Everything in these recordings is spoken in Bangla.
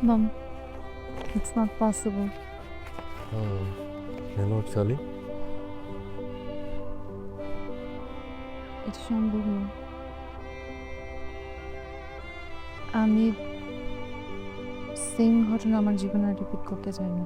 Mom, it's not possible. Oh, কেন চালি এটা সম্ভব না আমি সেম ঘটনা আমার জীবনে রিপিট করতে চাই না।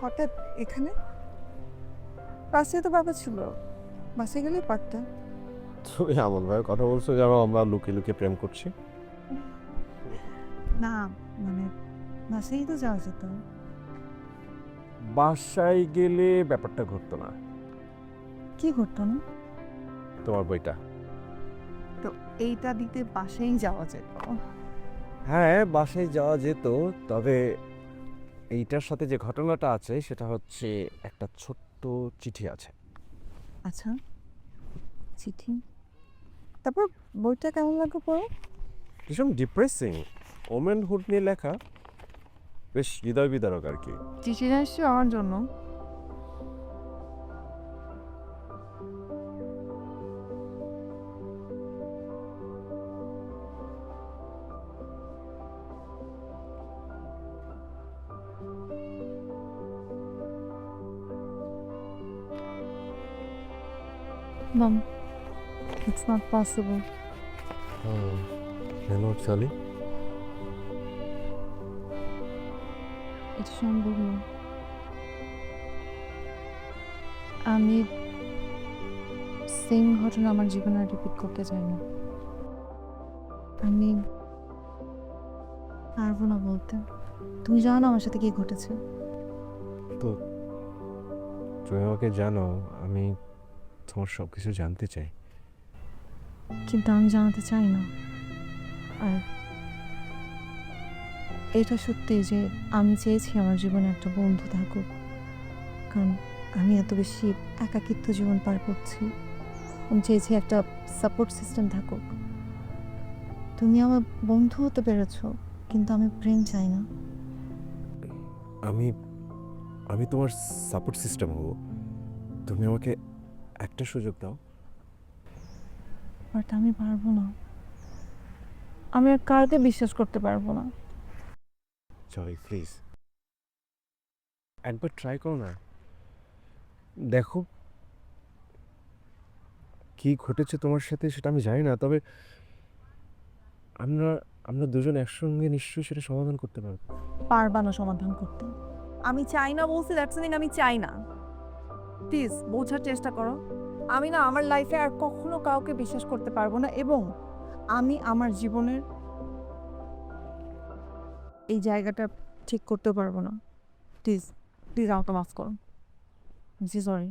হঠাৎ এখানে? পাশে তো বাবা ছিল। বাসে গেলে পারতাম তুমি এমন ভাবে কথা বলছো যেন আমরা লুকিয়ে লুকিয়ে প্রেম করছি। না মানে বাসেই তো যাওয়া যেত। বাসায় গেলে ব্যাপারটা ঘটতো না। কি করতো না তোমার বইটা। তো এইটা দিতে বাসেই যাওয়া যেত। হ্যাঁ বাসায় যাওয়া যেত তবে এইটার সাথে যে ঘটনাটা আছে সেটা হচ্ছে একটা ছোট্ট চিঠি আছে। আচ্ছা চিঠি? তারপর বইটা কেমন লাগল পড়ো? ভীষণ ডিপ্রেসিং ওমেনহুড নিয়ে লেখা বেশ হৃদয় বিদারক আর কি। চিঠি আসছে আমার জন্য। Mom, it's not possible. কেন চালি এটা সম্ভব না আমি সেম ঘটনা আমার জীবনে রিপিট করতে চাই না। আমি পারব না বলতে। তুমি জানো আমার সাথে কি ঘটেছে? তো তুমি আমাকে জানো আমি তোমার সব কিছু জানতে চাই। কিন্তু আমি জানাতে চাই না। আর এটা সত্যি যে আমি চেয়েছি আমার জীবনে একটা বন্ধু থাকুক। কারণ আমি এত বেশি একাকিত্ব জীবন পার করছি। আমি চেয়েছি একটা সাপোর্ট সিস্টেম থাকুক। তুমি আমার বন্ধু হতে পেরেছ কিন্তু আমি প্রেম চাই না। আমি আমি তোমার সাপোর্ট সিস্টেম হব। তুমি আমাকে একটা সুযোগ দাও। বাট আমি পারব না। আমি আর কাউকে বিশ্বাস করতে পারব না। জয় প্লিজ একবার ট্রাই করো না। দেখো কি ঘটেছে তোমার সাথে সেটা আমি জানি না তবে আমরা আমরা দুজন একসঙ্গে নিশ্চয়ই সেটা সমাধান করতে পারব। পারবা না সমাধান করতে। আমি চাই না বলছি দ্যাটস মিন আমি চাই না। প্লিজ বোঝার চেষ্টা করো। আমি না আমার লাইফে আর কখনো কাউকে বিশ্বাস করতে পারব না এবং আমি আমার জীবনের এই জায়গাটা ঠিক করতে পারব না। প্লিজ প্লিজ আমাকে মাফ করো। জি সরি